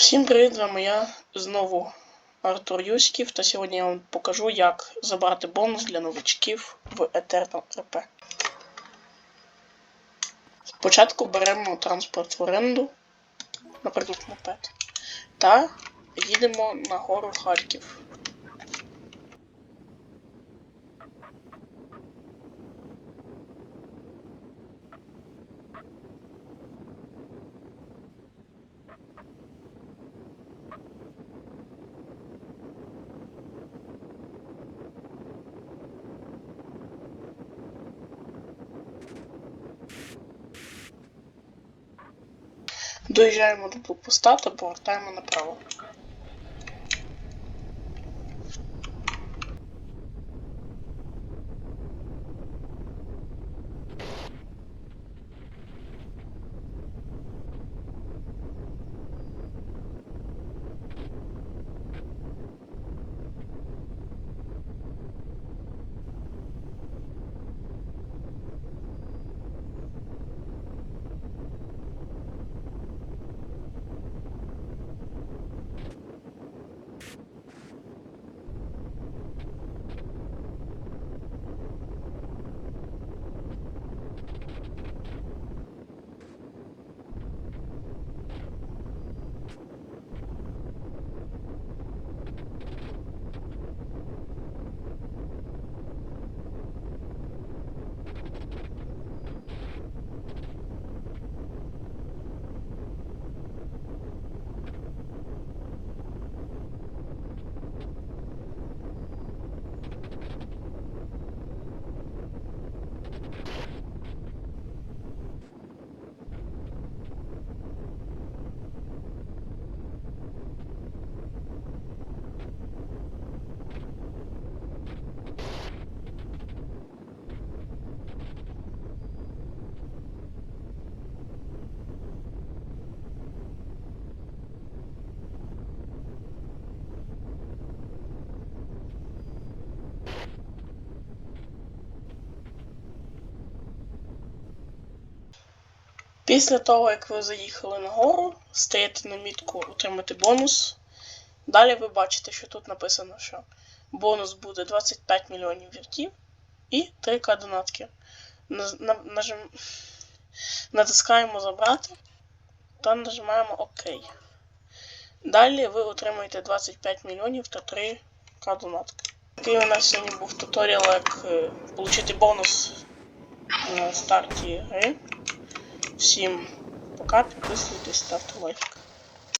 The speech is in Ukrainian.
Всім привіт, з вами я знову Артур Юськів, та сьогодні я вам покажу, як забрати бонус для новичків в Eternal RP. Спочатку беремо транспорт в оренду, наприклад, мопед, та їдемо на гору Харків. Доїжджаємо до блокпоста та повертаємо направо. Після того, як ви заїхали на гору, стаєте на мітку отримати бонус. Далі ви бачите, що тут написано, що бонус буде 25 мільйонів віртів і 3К донатки. Нажим- Натискаємо забрати та нажимаємо ОК. Далі ви отримаєте 25 мільйонів та 3К донатки. Такий у нас сьогодні був туторіал, як е, отримати бонус на старті гри. Всім пока, підписуйтесь, ставте лайк.